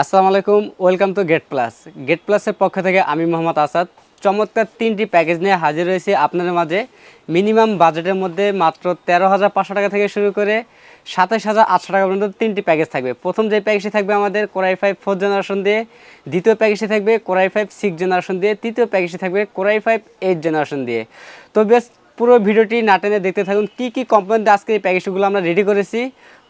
আসসালামু আলাইকুম welcome to Great Plus. Great প্লাসের পক্ষ থেকে আমি মোহাম্মদ আসাদ। চমৎকার তিনটি প্যাকেজ নিয়ে হাজির হয়েছি আপনাদের মাঝে। মিনিমাম বাজেটের মধ্যে মাত্র তেরো হাজার পাঁচশো টাকা থেকে শুরু করে সাতাশ হাজার আটশো টাকা পর্যন্ত তিনটি প্যাকেজ থাকবে। প্রথম যে প্যাকেজটি থাকবে আমাদের কোরাই ফাইভ ফোর জেনারেশন দিয়ে, দ্বিতীয় প্যাকেজটি থাকবে কোরাই ফাইভ সিক্স জেনারেশন দিয়ে, তৃতীয় প্যাকেজটি থাকবে কোরাই ফাইভ এইট জেনারেশন দিয়ে। তো বেশ পুরো ভিডিওটি নাটেনে দেখতে থাকুন, কী কী কোম্পানিতে আজকে এই প্যাকেজগুলো আমরা রেডি করেছি।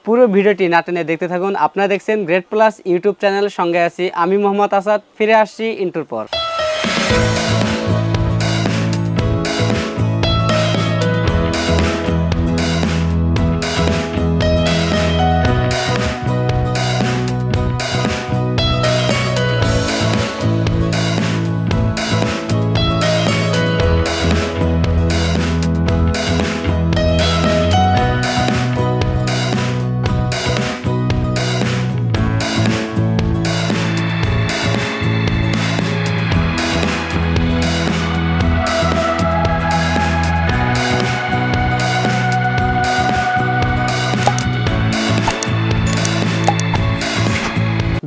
পুরো ভিডিওটি নাটনে দেখতে থাকুন। আপনারা দেখছেন গ্রেট প্লাস ইউটিউব চ্যানেলের সঙ্গে আছি আমি মোহাম্মদ আসাদ। ফিরে আসছি ইন্টুর পর।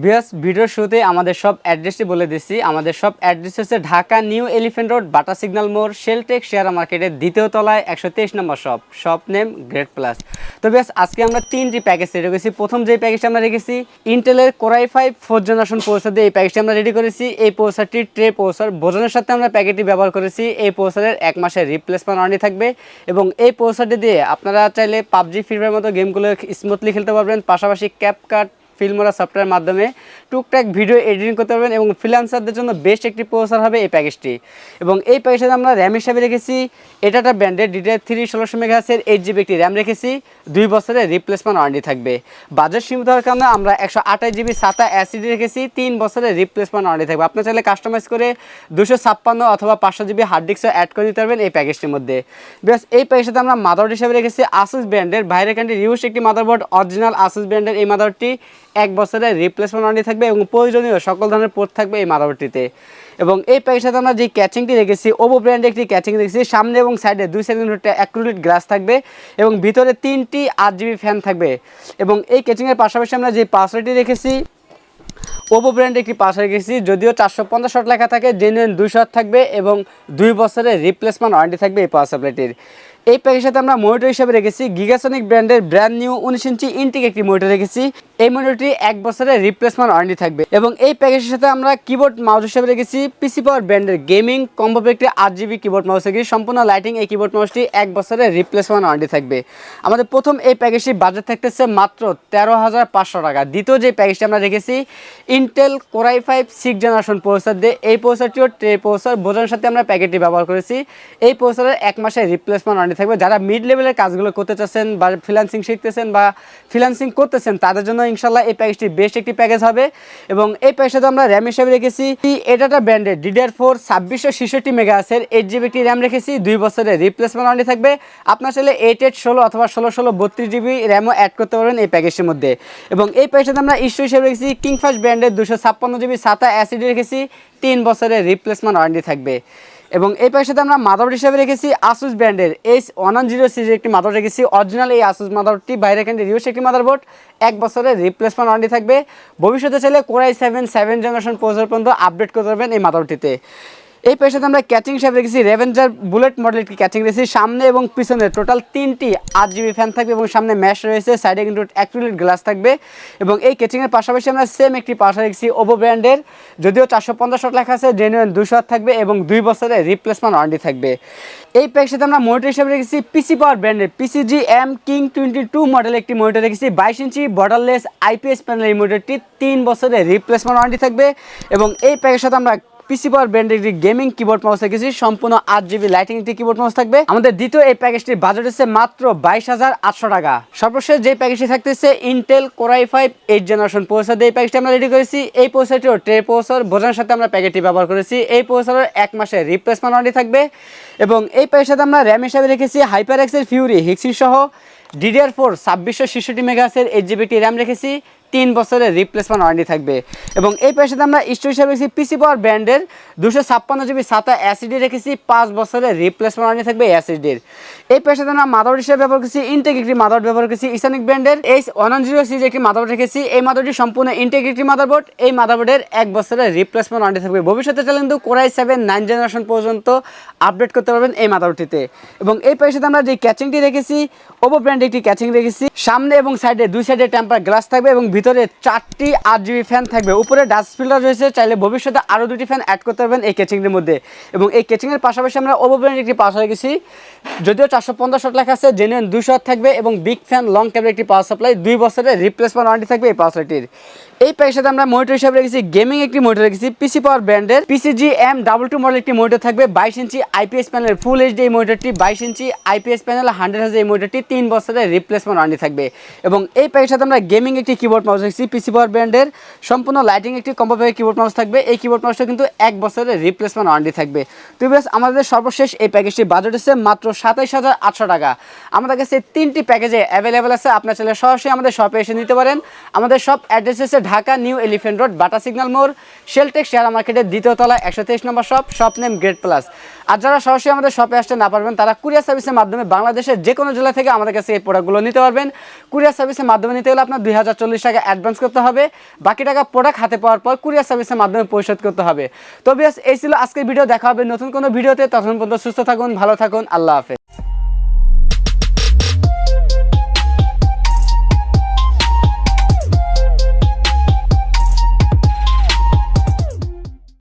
বিয়াস ভিডিওর শুরুতে আমাদের সব অ্যাড্রেসটি বলে দিচ্ছি। আমাদের সব অ্যাড্রেস হচ্ছে Dhaka new elephant road, Bata signal মোড়, শেলটেক শেয়ার মার্কেটের দ্বিতীয় তলায় একশো তেইশ নম্বর shop shop name Great Plus. তো বেশ আজকে আমরা তিনটি প্যাকেজ রেডি করেছি। প্রথম যে প্যাকেজটা আমরা রেখেছি ইন্টেলের কোরাই ফাইভ ফোর জেনারেশন পৌঁছার দিয়ে এই প্যাকেজটি আমরা রেডি করেছি। এই পৌঁছারটি ট্রে পৌঁছার ভোজনের সাথে আমরা প্যাকেটটি ব্যবহার করেছি। এই পৌঁছারের এক মাসের রিপ্লেসমেন্ট ওয়ারেন্টি থাকবে এবং এই পৌঁছারটি দিয়ে আপনারা চাইলে পাবজি ফ্রি ফায়ার মতো গেমগুলো স্মুথলি খেলতে পারবেন। পাশাপাশি ক্যাপ ক্যাপকাট ফিল্মোরা সফটওয়্যার মাধ্যমে টুকটাক ভিডিও এডিটিং করতে পারবেন এবং ফ্রিল্যান্সারদের জন্য বেস্ট একটি প্রসেসর হবে এই প্যাকেজটি এবং এই প্যাকেজে আমরা র্যাম হিসাবে রেখেছি। এটা একটা ব্র্যান্ডের ডিটেল থ্রি ষোলোশো মেগাহাসের এইট জিবি একটি র্যাম রেখেছি। দুই বছরের রিপ্লেসমেন্ট ওয়ারেন্টি থাকবে। বাজেট সীমিত হওয়ার কারণে আমরা একশো আঠাশ জিবি সাতা অ্যাসিডি রেখেছি। তিন বছরের রিপ্লেসমেন্ট ওয়ারেন্টি থাকবে। আপনার চাইলে কাস্টমাইজ করে দুশো ছাপ্পান্ন অথবা পাঁচশো জিবি হার্ড ডিস্কও অ্যাড করে দিতে পারবেন এই প্যাকেজটির মধ্যে। বেশ এই প্যাকেজটাতে আমরা মাদারবোর্ড হিসাবে রেখেছি। আসুস ব্র্যান্ডের বাইরে কান্ট্রি রিউস একটি মাদারবোর্ড অরিজিনাল আসুস ব্র্যান্ডের এই মাদারবোর্ডটি এক বছরের রিপ্লেসমেন্ট ওয়ারেন্টি থাকবে এবং প্রয়োজনীয় সকল ধরনের পোর্ট থাকবে এই মাদারবোর্ডটিতে। এবং এই প্যাকেজটাতে আমরা যে ক্যাচিংটি রেখেছি ওভো ব্র্যান্ডে একটি ক্যাচিং রেখেছি, সামনে এবং সাইডে দুই সাইডে অ্যাক্রোলিট গ্লাস থাকবে এবং ভিতরে তিনটি আট জিবি ফ্যান থাকবে। এবং এই ক্যাচিংয়ের পাশাপাশি আমরা যে পাসওয়ার্ডটি রেখেছি ওপো ব্র্যান্ডে একটি পাস রেখেছি, যদিও চারশো পঞ্চাশ শট লেখা থাকে জেনুইন দুই শট থাকবে এবং দুই বছরের রিপ্লেসমেন্ট ওয়ারেন্টি থাকবে এই পাওয়ার সাপ্লাইটির এই প্যাকের সাথে আমরা মনিটর হিসেবে রেখেছি গিগাসনিক ব্র্যান্ডের ব্র্যান্ড নিউ উনিশ ইঞ্চি ইন্টিক একটি মনিটর রেখেছি। এই মনিটরটি এক বছরের রিপ্লেসমেন্ট ওয়ারেন্টি থাকবে। এবং এই প্যাকেজের সাথে আমরা কিবোর্ড মাউস হিসেবে রেখেছি পিসি পাওয়ার ব্র্যান্ডের গেমিং কম্বো একটি আট জিবি কিবোর্ড মাউস রেখেছি সম্পূর্ণ লাইটিং এই কিবোর্ড মাউসটি এক বছরের রিপ্লেসমেন্ট ওয়ারেন্টি থাকবে। আমাদের প্রথম এই প্যাকেজটি বাজেট থাকতেছে মাত্র তেরো হাজার পাঁচশো টাকা। দ্বিতীয় যে প্যাকেজটি আমরা রেখেছি Intel core i five six generation processor দিয়ে এই প্রসেসরটিও ট্রে প্রসেসর বোঝানোর সাথে আমরা প্যাকেটটি ব্যবহার করেছি। এই প্রসেসরের এক মাসের রিপ্লেসমেন্ট ওয়ারেন্টি থাকবে। যারা মিড লেভেলের কাজগুলো করতে চাচ্ছেন বা ফ্রিল্যান্সিং শিখতেছেন বা ফ্রিল্যান্সিং করতেছেন, তাদের জন্য ইনশাল্লাহ এই প্যাকেজটি বেস্ট একটি প্যাকেজ হবে। এবং এই প্যাকেজটা আমরা র্যাম হিসেবে রেখেছি। এটাটা ব্র্যান্ডের ডিডিআর ফোর ছাব্বিশশো ছেষট্টি মেগাহাসের এইট জিবি একটি র্যাম রেখেছি। দুই বছরের রিপ্লেসমেন্ট ওয়ারেন্টি থাকবে। আপনার চাইলে এইট এইট ষোলো অথবা ষোলো ষোলো বত্রিশ জিবি র্যামও অ্যাড করতে পারবেন এই প্যাকেজটির মধ্যে। এবং এই প্যাকেজটাতে আমরা ইস্যু হিসেবে রেখেছি কিংফাস্ট ব্র্যান্ডের দুশো ছাপ্পান্ন জিবি সাতা অ্যাসিডি রেখেছি। তিন বছরের রিপ্লেসমেন্ট ওয়ারেন্টি থাকবে। এবং এই পাশে আমরা মাদার হিসেবে রেখেছি আসুস ব্র্যান্ডের এইচ ওয়ান জিরো সিরিজের একটি মাদার রেখেছি। অরিজিনাল এই আসুস মাদারটি বাইরে কেন্দ্রে রিউস একটি মাদারবোর্ড। এক বছরের রিপ্লেসমেন্ট ওয়ারেন্টি থাকবে। ভবিষ্যতে চাইলে core i seven seven generation পর্যন্ত আপডেট করতে পারবেন এই মাদারবোর্ডটিতে। এই পেশাতে আমরা ক্যাচিং হিসাবে রেখেছি রেভেঞ্জার বুলেট মডেল ক্যাচিং রেখেছি সামনে এবং পিছনে টোটাল তিনটি আট জিবি ফ্যান থাকবে এবং সামনে ম্যাশ রয়েছে সাইডে কিন্তু অ্যাক্রিলিক গ্লাস থাকবে। এবং এই ক্যাচিংয়ের পাশাপাশি আমরা সেম একটি পাশা রেখেছি ওভো ব্র্যান্ডের যদিও চারশো পঞ্চাশ শট লেখা আছে জেনুইন দুশো থাকবে এবং দুই বছরের রিপ্লেসমেন্ট ওয়ারেন্টি থাকবে। এই প্যাকের আমরা মনিটর হিসেবে রেখেছি পিসি পাওয়ার ব্র্যান্ডের PCG M king twenty two model একটি মনিটর রেখেছি বাইশ ইঞ্চি বর্ডারলেস আইপিএস প্যানেল এই মনিটরটি তিন বছরের রিপ্লেসমেন্ট ওয়ারেন্টি থাকবে। এবং এই প্যাকের সাথে আমরা পিসি পাওয়ার ব্র্যান্ডের একটি গেমিং কিবোর্ড মাউস রেখেছি সম্পূর্ণ আট জিবি লাইটিং একটি কিবোর্ড মাউস থাকবে। আমাদের দ্বিতীয় এই প্যাকেজটির বাজেট হচ্ছে মাত্র বাইশ হাজার আটশো টাকা। সর্বশেষ যে প্যাকেজটি থাকতেছে Intel core i five eight generation processor দিয়ে এই প্যাকেজটি আমরা রেডি করেছি। এই প্রসেসরটিও ট্রে প্রসেসর বোঝানোর সাথে আমরা প্যাকেটটি ব্যবহার করেছি। এই প্রসেসরের এক মাসের রিপ্লেসমেন্ট ওয়ারেন্টি থাকবে এবং এই প্যাকের সাথে আমরা র্যাম হিসাবে রেখেছি হাইপার এক্সের ফিউরি হিক্সি সহ ডিডিআর ফোর ছাব্বিশশো ছেষট্টি মেগাহাসের এইট জিবিটি র্যাম রেখেছি। তিন বছরের রিপ্লেসমেন্ট ওয়ারেন্টি থাকবে। এবং এই পেশাতে আমরা স্টোর হিসাবে রেখেছি পিসি পাওয়ার ব্র্যান্ডের দুশো ছাপ্পান্ন জিবি সাতা অ্যাসিডি রেখেছি, পাঁচ বছরের রিপ্লেসমেন্ট ওয়ারেন্টি থাকবে অ্যাসিডির এই পেশাতে আমরা মাদার হিসেবে ব্যবহার করেছি ইনটেক একটি মাদার ব্যবহার করেছি ইসানিক ব্র্যান্ডের এই ওয়ান জিরো সিজ একটি মাদার রেখেছি, এই মাদারটি সম্পূর্ণ ইনটেক একটি মাদারবোর্ড এই মাদারবোর্ডের এক বছরের রিপ্লেসমেন্ট ওয়ারেন্টি থাকবে। ভবিষ্যতে চাইলে কিন্তু core i seven nine generation পর্যন্ত আপডেট করতে পারবেন এই মাদারটিতে এবং এই পেশাতে আমরা যে ক্যাচিংটি রেখেছি ওপো ব্র্যান্ডে একটি ক্যাচিং রেখেছি, সামনে এবং সাইডে দুই সাইডে টেম্পার গ্লাস থাকবে এবং ভিতরে চারটি আট জিবি ফ্যান থাকবে। উপরে ডাস্ট ফিল্টার রয়েছে, চাইলে ভবিষ্যতে আরও দুটি ফ্যান অ্যাড করতে পারবেন এই ক্যাচিংয়ের মধ্যে। এবং এই ক্যাচিংয়ের পাশাপাশি আমরা ওপো ব্র্যান্ডের একটি পাওয়ার রেখেছি যদিও চারশো পঞ্চাশ শট লেখা আছে জেনুইন দুশো থাকবে এবং বিগ ফ্যান লং ক্যাবের একটি পাওয়ার সাপ্লাই দুই বছরের রিপ্লেসমেন্ট ওয়ারেন্টি থাকবে এই পাওয়ার সাপ্লাইটির এই প্যাকের সাথে আমরা মনিটর হিসাবে রেখেছি গেমিং একটি মনিটর রেখেছি পিসি পাওয়ার ব্র্যান্ডের PCG M double two model একটি মনিটর থাকবে, বাইশ ইঞ্চি আইপিএস প্যানেল ফুল এইচডি এই মনিটরটি বাইশ ইঞ্চি আইপিএস প্যানেল হান্ড্রেড হাজার এই মনিটরটি তিন বছরের রিপ্লেসমেন্ট ওয়ারেন্টি থাকবে। এবং এই প্যাকের সাথে আমরা গেমিং একটি কিবোর্ড মাউস রেখেছি পিসি পাওয়ার ব্র্যান্ডের সম্পূর্ণ লাইটিং একটি প্যাকের কিবোর্ড মাউস থাকবে। এই কিবোর্ড মাউসটা কিন্তু এক বছরের রিপ্লেসমেন্ট ওয়ারেন্টি থাকবে। তো বেশ আমাদের সর্বশেষ এই প্যাকেজটি বাজেট হচ্ছে মাত্র সাতাইশ হাজার আটশো টাকা। আমাদের কাছে তিনটি প্যাকেজে অ্যাভেলেবেল আছে। আপনার চাইলে সরাসরি আমাদের শপে এসে নিতে পারেন। আমাদের সব অ্যাড্রেস হচ্ছে Dhaka new elephant road Bata signal মোড় শেলটেক শেয়ার মার্কেটের দ্বিতীয় তলা, একশো তেইশ নম্বর shop shop name Great Plus আর যারা সরাসরি আমাদের শপে আসতে না পারবেন, তারা কুরিয়ার সার্ভিসের মাধ্যমে বাংলাদেশের যে কোনো জেলা থেকে আমাদের কাছে এই প্রোডাক্টগুলো নিতে পারবেন। কুরিয়ার সার্ভিসের মাধ্যমে নিতে হলে আপনার দুই হাজার চল্লিশ টাকা অ্যাডভান্স করতে হবে। বাকি টাকা প্রোডাক্ট হাতে পাওয়ার পর কুরিয়ার সার্ভিসের মাধ্যমে পরিশোধ করতে হবে। তো বিয়াস, এই ছিল আজকের ভিডিও দেখা হবে নতুন কোনো ভিডিওতে তখন পর্যন্ত সুস্থ থাকুন, ভালো থাকুন, আল্লাহ হাফেজ।